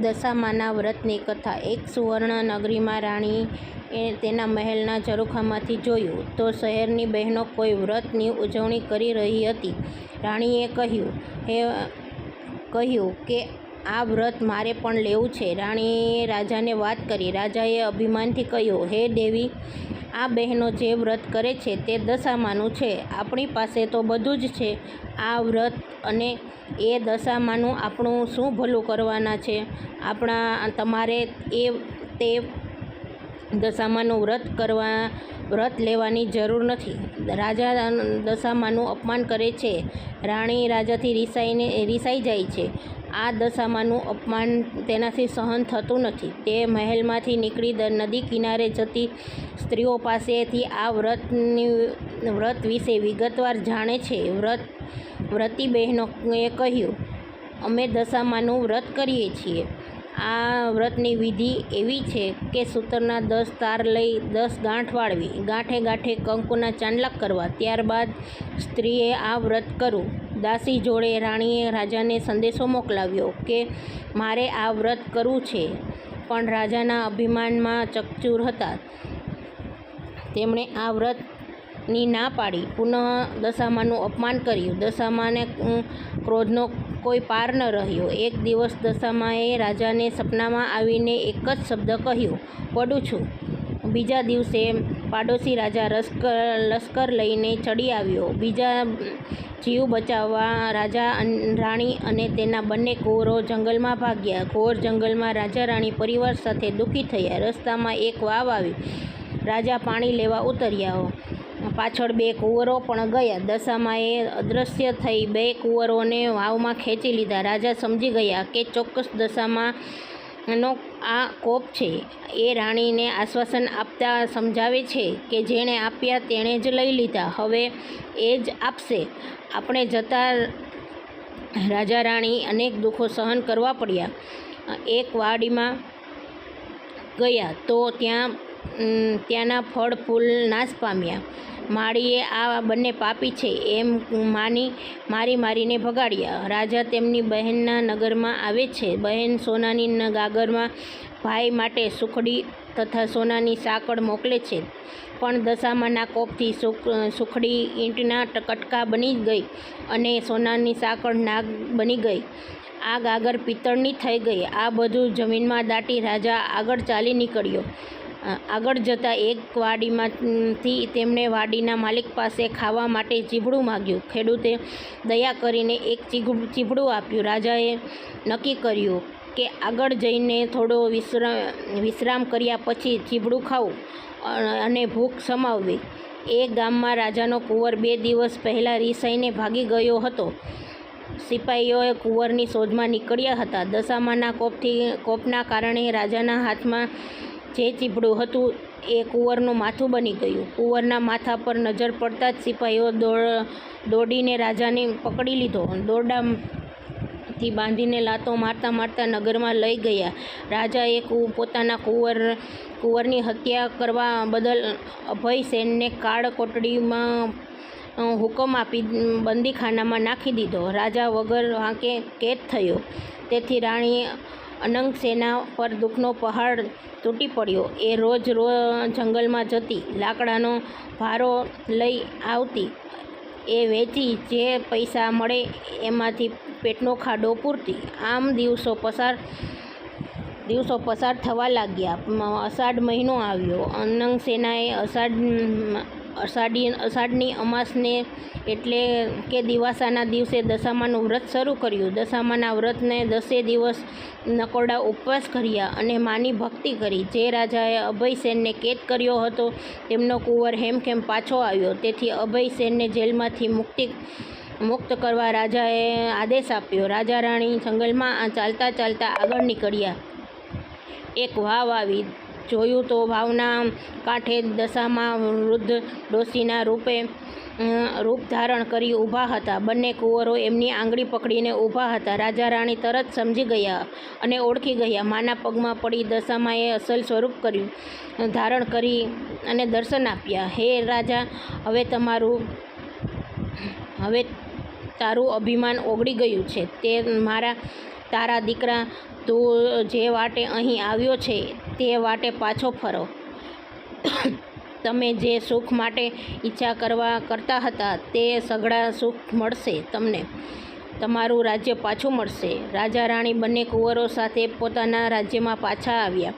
દશામાના વ્રતની કથા એક સુવર્ણ નગરીમાં રાણીએ તેના મહેલના ઝરૂખામાંથી જોયું તો શહેરની બહેનો કોઈ વ્રતની ઉજવણી કરી રહી હતી. રાણીએ કહ્યું, હે, કહ્યું કે આ વ્રત મારે પણ લેવું છે. રાણીએ રાજાને વાત કરી. રાજાએ અભિમાનથી કહ્યું, હે દેવી, આ બહેનો જે વ્રત કરે છે તે દશામાનું છે. આપણી પાસે તો બધું જ છે. આ વ્રત અને એ દશામાનું આપણું શું ભલું કરવાના છે? આપણા તમારે એ તે દશામાનું વ્રત કરવા વ્રત લેવાની જરૂર નથી. રાજા દશામાનું અપમાન કરે છે. રાણી રાજાથી રિસાઈને રિસાઈ જાય છે. આ દશામાનું અપમાન તેનાથી સહન થતું નથી. તે મહેલમાંથી નીકળી નદી કિનારે જતી સ્ત્રીઓ પાસેથી આ વ્રતની વ્રત વિશે વિગતવાર જાણે છે. વ્રત વ્રતી બહેનોએ કહ્યું, અમે દશામાનું વ્રત કરીએ છીએ. આ વ્રતની વિધિ એવી છે કે સૂતરના દસ તાર લઈ દસ ગાંઠ વાળવી, ગાંઠે ગાંઠે કંકુના ચાંદલા કરવા, ત્યારબાદ સ્ત્રીએ આ વ્રત કરવું. દાસી જોડે રાણીએ રાજાને સંદેશો મોકલાવ્યો કે મારે આ વ્રત કરવું છે, પણ રાજાના અભિમાનમાં ચકચૂર હતા. તેમણે આ વ્રતની ના પાડી. પુનઃ દશામાનું અપમાન કર્યું. દશામાને ક્રોધનો કોઈ પાર ન રહ્યો. એક દિવસ દશામાએ રાજાને સપનામાં આવીને એક જ શબ્દ કહ્યો, પડું છું. બીજા દિવસે પાડોશી રાજા લશ્કર લઈને ચડી આવ્યો. બીજા જીવ બચાવવા રાજા રાણી અને તેના બંને કુંવરો જંગલમાં ભાગ્યા. ઘોર જંગલમાં રાજા રાણી પરિવાર સાથે દુઃખી થયા. રસ્તામાં એક વાવ આવી. રાજા પાણી લેવા ઉતર્યા. પાછળ બે કુંવરો પણ ગયા. દશામાએ અદૃશ્ય થઈ બે કુંવરોને વાવમાં ખેંચી લીધા. રાજા સમજી ગયા કે ચોક્કસ દશામાંનો આ કોપ છે. એ રાણીને આશ્વાસન આપતા સમજાવે છે કે જેણે આપ્યા તેણે જ લઈ લીધા, હવે એ જ આપશે. આપણે જતાં રાજા રાણી અનેક દુઃખો સહન કરવા પડ્યા. એક વાડીમાં ગયા તો ત્યાં ત્યાંના ફળ ફૂલ નાશ પામ્યા. માળીએ આ બંને પાપી છે એમ માની મારી મારીને ભગાડ્યા. રાજા તેમની બહેનના નગરમાં આવે છે. બહેન સોનાની ગાગરમાં ભાઈ માટે સુખડી તથા સોનાની સાંકળ મોકલે છે, પણ દશામાના કોપથી સુખડી ઈંટના કટકા બની ગઈ અને સોનાની સાંકળ નાગ બની ગઈ. આ ગાગર પિત્તળની થઈ ગઈ. આ બધું જમીનમાં દાટી રાજા આગળ ચાલી નીકળ્યો. આગળ જતાં એક વાડીમાંથી તેમણે વાડીના માલિક પાસે ખાવા માટે ચીભડું માગ્યું ખેડૂતે દયા કરીને એક ચીભડું આપ્યું. રાજાએ નક્કી કર્યું કે આગળ જઈને થોડો વિશ્રામ કર્યા પછી ચીભડું ખાવું અને ભૂખ સમાવવી એ ગામમાં રાજાનો કુંવર બે દિવસ પહેલાં રિસાઈને ભાગી ગયો હતો. સિપાહીઓએ કુંવરની શોધમાં નીકળ્યા હતા. દશામાના કોપથી, કોપના કારણે રાજાના હાથમાં જે ચીભડું હતું એ કુંવરનું માથું બની ગયું. કુંવરના માથા પર નજર પડતા જ સિપાઈઓ દોડીને રાજાને પકડી લીધો. દોરડાથી બાંધીને લાતો મારતા મારતા નગરમાં લઈ ગયા. રાજાએ પોતાના કુંવર, કુંવરની હત્યા કરવા બદલ અભયસેનને કાળ કોટડીમાં હુકમ આપી બંદીખાનામાં નાખી દીધો. રાજા વગર વાંકે કેદ થયો. તેથી રાણી અનંગસેના પર દુઃખનો પહાડ તૂટી પડ્યો. એ રોજ રો જંગલમાં જતી, લાકડાનો ભારો લઈ આવતી. એ વેચી જે પૈસા મળે એમાંથી પેટનો ખાડો પૂરતી. આમ દિવસો પસાર દિવસો પસાર થવા લાગ્યા. અષાઢ મહિનો આવ્યો. અનંગ સેનાએ અષાઢ અષાઢની અમાસને એટલે કે દિવાસાના દિવસે દશામાનું વ્રત શરૂ કર્યું. દશામાના વ્રતને દસે દિવસ નકોરડા ઉપવાસ કર્યા અને માની ભક્તિ કરી. જે રાજાએ અભયસેનને કેદ કર્યો હતો, તેમનો કુંવર હેમખેમ પાછો આવ્યો. તેથી અભયસેનને જેલમાંથી મુક્તિ, મુક્ત કરવા રાજાએ આદેશ આપ્યો. રાજા રાણી જંગલમાં ચાલતા ચાલતા આગળ નીકળ્યા. એક વાવ આવી. જોયું તો વાવના કાંઠે દશામાં વૃદ્ધ ડોશીના રૂપે રૂપ ધારણ કરી ઊભા હતા. બંને કુંવરો એમની આંગળી પકડીને ઊભા હતા. રાજા રાણી તરત સમજી ગયા અને ઓળખી ગયા. માના પગમાં પડી દશામાએ અસલ સ્વરૂપ કર્યું ધારણ કરી અને દર્શન આપ્યા. હે રાજા, હવે તમારું હવે તારું અભિમાન ઓગળી ગયું છે. તે મારા તારા દીકરા તું જે વાટે અહીં આવ્યો છે, તે વાટે પાછો ફરો. તમે જે સુખ માટે ઈચ્છા કરવા કરતા હતા, તે સઘળા સુખ મળશે તમને. તમારું રાજ્ય પાછું મળશે. રાજા રાણી બંને કુંવરો સાથે પોતાના રાજ્યમાં પાછા આવ્યા.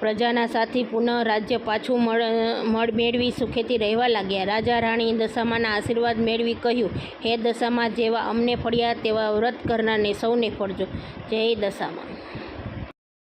પ્રજાના સાથી પુનઃ રાજ્ય પાછું મળ મળ મેળવી સુખેથી રહેવા લાગ્યા. રાજા રાણી દશામાના આશીર્વાદ મેળવી કહ્યું, હે દશામાં, જેવા અમને ફળ્યા તેવા વ્રત કરનારને સૌને ફળજો. જય દશામાં.